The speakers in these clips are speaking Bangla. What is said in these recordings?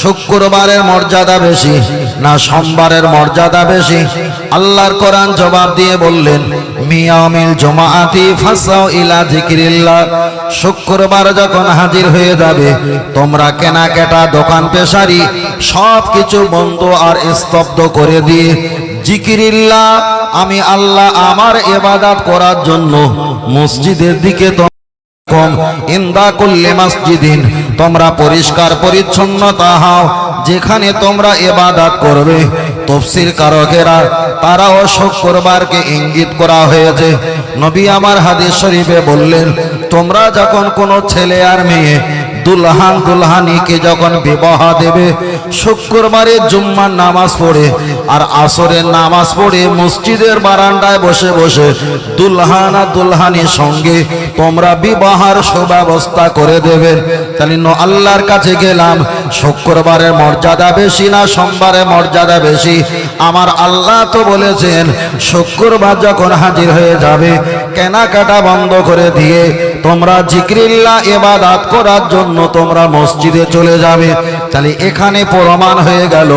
শুক্রবারের মর্যাদা বেশি না সোমবারের মর্যাদা বেশি? আল্লাহর কোরআন জবাব দিয়ে বললেন, মিয়ামিল জমাআতি ফাসাও ইলা শুক্রবার যখন হাজির হয়ে যাবে, তোমরা কেনাকাটা, দোকান পেশারি সব কিছু বন্ধ আর স্তব্ধ করে দিয়ে জিকিরিল্লাহ আমি আল্লাহ আমার এবাদাত করার জন্য মসজিদের দিকে ইন্দা করলে মাসজিদিন। তোমরা পরিষ্কার পরিচ্ছন্নতা হও যেখানে তোমরা এবাদাত করবে, তফসির কারকেরা, তারাও শুক্রবারকে ইঙ্গিত করা হয়েছে। নবী আমার হাদিস শরীফে বললেন, তোমরা যখন কোনো ছেলে আর মেয়ে দুলহান দুলহানিকে যখন বিবাহ দেবে, শুক্রবারে জুম্মার নামাজ পড়ে আর আসরের নামাজ পড়ে মসজিদের বারান্দায় বসে বসে দুলহান আর দুলহানির সঙ্গে তোমরা বিবাহের সুব্যবস্থা করে দেবেন তাহলে আল্লাহর কাছে গেলাম, শুক্রবারের মর্যাদা বেশি না সোমবারের মর্যাদা বেশি? আমার আল্লাহ তো বলেছেন, শুক্রবার যখন হাজির হয়ে যাবে, কেনাকাটা বন্ধ করে দিয়ে তোমরা জিক্রিল্লা এবাদাত করার জন্য তোমরা মসজিদে চলে যাবে। তাহলে এখানে প্রমাণ হয়ে গেল,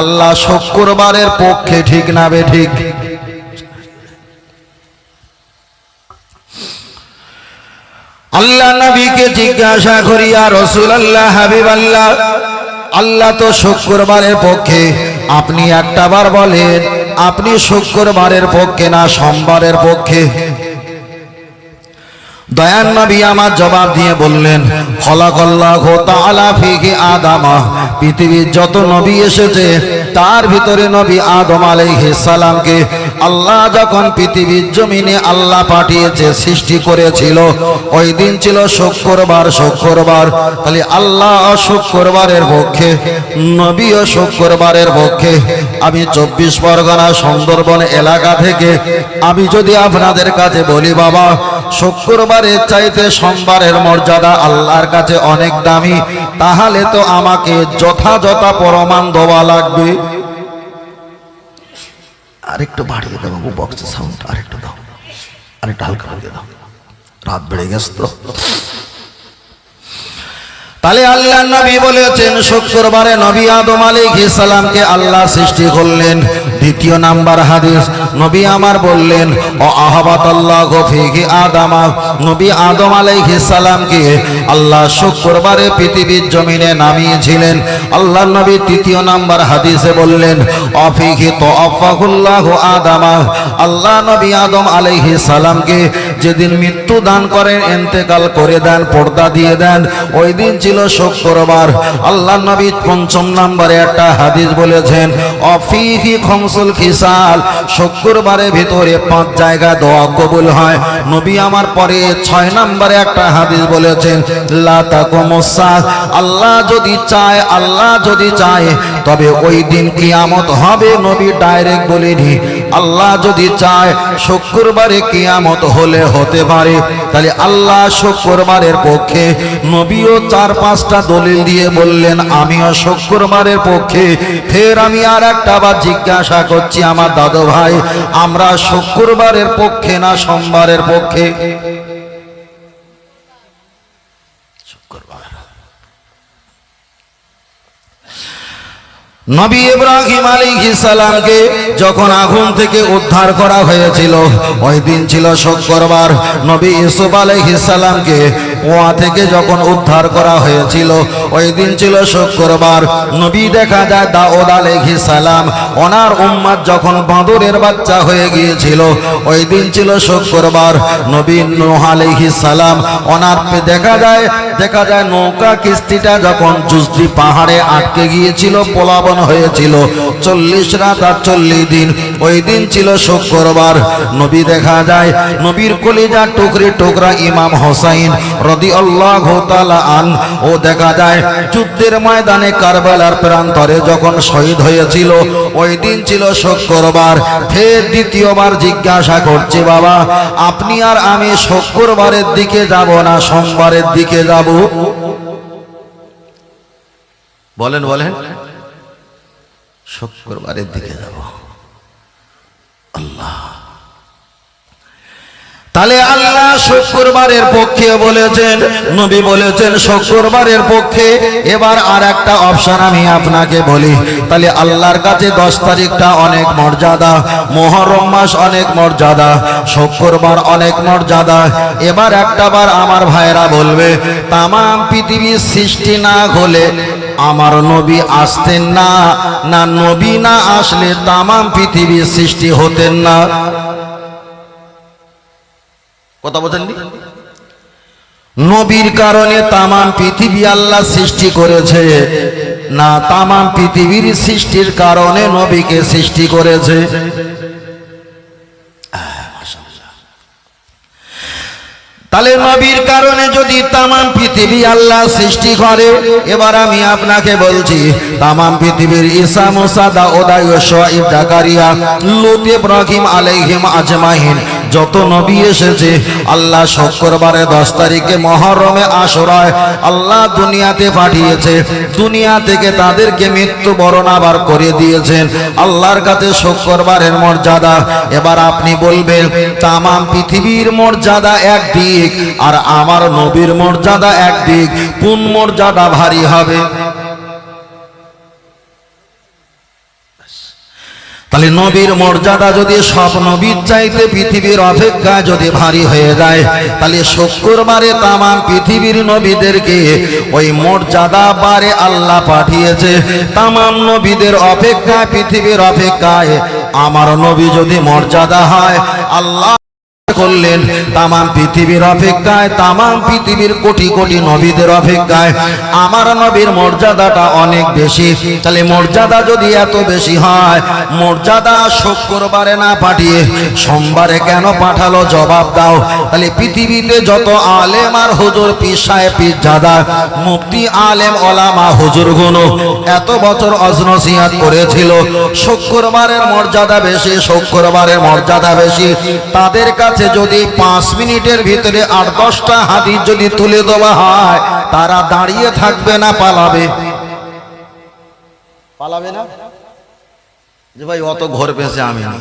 আল্লাহ শুক্রবারের পক্ষে ঠিক না বে ঠিক আল্লাহ নবীকে জিজ্ঞাসা করিয়া রসুল আল্লাহ হাবিব আল্লাহ আল্লাহ তো শুক্রবারের পক্ষে। আপনি একটা বার বলেন, আপনি শুক্রবারের পক্ষে না, সোমবারের পক্ষে। দয়ান নবী আমার জবাব দিয়ে বললেন তাআলা ফিহি আদামা। পৃথিবীর যত নবী এসেছে, তার ভিতরে নবী আদম সালামকে আল্লাহ যখন পৃথিবীর জমিনে আল্লাহ পাঠিয়েছে, সৃষ্টি করেছিল, ওই দিন ছিল শুক্রবার শুক্রবার। তাহলে আল্লাহ শুক্রবারের পক্ষে নবী ও শুক্রবারের পক্ষে। আমি চব্বিশ পরগনা সুন্দরবন এলাকা থেকে, আমি যদি আপনাদের কাছে বলি, বাবা শুক্রবারের চাইতে সোমবারের মর্যাদা আল্লাহর কাছে অনেক দামি, তাহলে তো আমাকে যথাযথ প্রমাণ দেওয়া লাগবে। আরেকটু বাড়িয়ে দেবো বক্স সাউন্ড আরেকটু দাও। আরেকটু হালকা বাড়িয়ে দাও। রাত বেড়ে গেছে তো। তাহলে আল্লাহ নবী বলেছেন, শুক্রবারে নবী আদম আলাইহিস সালামকে আল্লাহ সৃষ্টি করলেন। দ্বিতীয় নাম্বার হাদিস, নবী আমার বললেন, ও আহবাত আল্লাহ গফিহি আদামা। নবী আদম আলাইহিস সালামকে আল্লাহ শুক্রবারে পৃথিবীর জমিনে নামিয়েছিলেন। আল্লাহ নবী তৃতীয় নাম্বার হাদিসে বললেন অফিহি তো আফাহুল্লাহ আদামা। আল্লাহ নবী আদম আলাইহিস সালামকে যেদিন মৃত্যু দান করেন, এন্তেকাল করে দেন, পর্দা দিয়ে দেন, ওই দিন ছিল শুক্রবার। আল্লাহ নবী পঞ্চম নম্বরে একটা হাদিস বলেছেন, অফিহি খমসুল খিসাল শুক্রবারের ভিতরে পাঁচ জায়গা দোয়া কবুল হয়। নবী আমার পরে ছয় নম্বরে একটা হাদিস বলেছেন, লা তাকুমুসা আল্লাহ যদি চায়, আল্লাহ যদি চায়, তবে ওই দিন কিয়ামত হবে নবী ডাইরেক্ট বলিনি। আল্লাহ যদি চায় শুক্রবারে কিয়ামত হলে হতে পারে, তাহলে আল্লাহ শুক্রবারের পক্ষে নবীও চার পাঁচটা দলিল দিয়ে বললেন, আমিও শুক্রবারের পক্ষে। ফের আমি আর একটা আবার জিজ্ঞাসা করছি, আমার দাদু ভাই, আমরা শুক্রবারের পক্ষে না সোমবারের পক্ষে? শুক্রবার। নবী ইব্রাহিম আলাইহিস সালামকে যখন আগুন থেকে উদ্ধার করা হয়েছিল, ওই দিন ছিল শুক্রবার, নবী ইউসুফ আলাইহিস সালামকে কুয়া থেকে যখন উদ্ধার করা হয়েছিল, ওই দিন ছিল শুক্রবার, নবী দেখা যায় দাউদ আলাইহিস সালাম ওনার উম্মাদ যখন বাঁদরের বাচ্চা হয়ে গিয়েছিল, ওই দিন ছিল শুক্রবার, নবী নূহ আলাইহিস সালাম ওনার দেখা যায় দেখা যায় নৌকা কিস্তিটা যখন জুজদি পাহাড়ে আটকে গিয়েছিল, পোলাবন হয়েছিল। চল্লিশ রাত আর চল্লিশ দিন। ওই দিন ছিল শুক্রবার। নবী দেখা যায়, নবীর কলিজা টুকরি টুকরা ইমাম হোসাইন রদি আল্লাহ আন ও দেখা যায়, যুদ্ধের ময়দানে কারবালার প্রান্তরে যখন শহীদ হয়েছিল, ওই দিন ছিল শুক্রবার। ফের দ্বিতীয়বার জিজ্ঞাসা করছে, বাবা, আপনি আর আমি শুক্রবারের দিকে যাব না, সোমবারের দিকে যাব? বলেন বলেন। শুক্রবারের দিকে যাব। আল্লাহ। তাহলে আল্লাহ শুক্রবারের পক্ষে বলেছেন, নবী বলেছেন শুক্রবারের পক্ষে। এবার আর একটা অপশন আমি আপনাকে বলি। তাহলে আল্লাহর কাছে দশ তারিখটা অনেক মর্যাদা, মোহরম মাস অনেক মর্যাদা, শুক্রবার অনেক মর্যাদা। এবার একটা বার আমার ভাইরা বলবে, তামাম পৃথিবীর সৃষ্টি না হলে আমার নবী আসতেন না না নবী না আসলে তামাম পৃথিবীর সৃষ্টি হতেন না। কথা বোঝেননি নবীর কারণে তামাম পৃথিবী আল্লাহ সৃষ্টি করেছে, না তামাম পৃথিবীর সৃষ্টির কারণে নবীকে সৃষ্টি করেছে। তাহলে নবীর কারণে যদি তামাম পৃথিবী আল্লাহ সৃষ্টি করে, এবার আমি আপনাকে বলছি, তামাম পৃথিবীর ঈসা, মুসা ওদায় ইউসুফ জাকারিয়া, লূত, ইব্রাহিম আলাইহিম আজমাইন যত নবী এসেছে, আল্লাহ শুক্রবারে দশ তারিখে মহরমে আসরায় আল্লাহ দুনিয়াতে পাঠিয়েছে। দুনিয়া থেকে তাদেরকে মৃত্যুবরণ আবার করে দিয়েছেন। আল্লাহর কাছে শুক্রবারের মর্যাদা। এবার আপনি বলবেন, তামাম পৃথিবীর মর্যাদা একদিক আর আমার নবীর মর্যাদা একদিক কোন মর্যাদা ভারী হবে? তাহলে নবীর মর্যাদা যদি সব নবীর চাইতে পৃথিবীর অপেক্ষা যদি ভারী হয়ে যায়, তাহলে শুক্রবারে তামাম পৃথিবীর নবীদেরকে ওই মর্যাদা বারে আল্লাহ পাঠিয়েছে। তামাম নবীদের অপেক্ষা, পৃথিবীর অপেক্ষায় আমার নবী যদি মর্যাদা হয়, আল্লাহ করলেন। তামাম পৃথিবীর অপেক্ষায়, তামাম পৃথিবীর কোটি কোটি নবীদের অপেক্ষায়। আমার নবীর মর্যাদাটা অনেক বেশি। তাহলে মর্যাদা যদি এত বেশি হয়, মর্যাদা শুক্রবারে না পাঠিয়ে সোমবারে কেন পাঠালো জবাব দাও। তাহলে পৃথিবীতে যত আলেম আর হুজুর পিসায় পিজাদা মুক্তি আলেম, ওলামা হুজুর গুনো এত বছর অজনসিয়াত করেছিল। শুক্রবারের মর্যাদা বেশি, শুক্রবারের মর্যাদা বেশি। তাদের কাছে যদি পাঁচ মিনিটের ভিতরে আট দশটা হাদিস যদি তুলে দেওয়া হয়, তারা দাঁড়িয়ে থাকবে না, পালাবে। পালাবে না? যে ভাই অত ঘর পেয়েছে আমি না।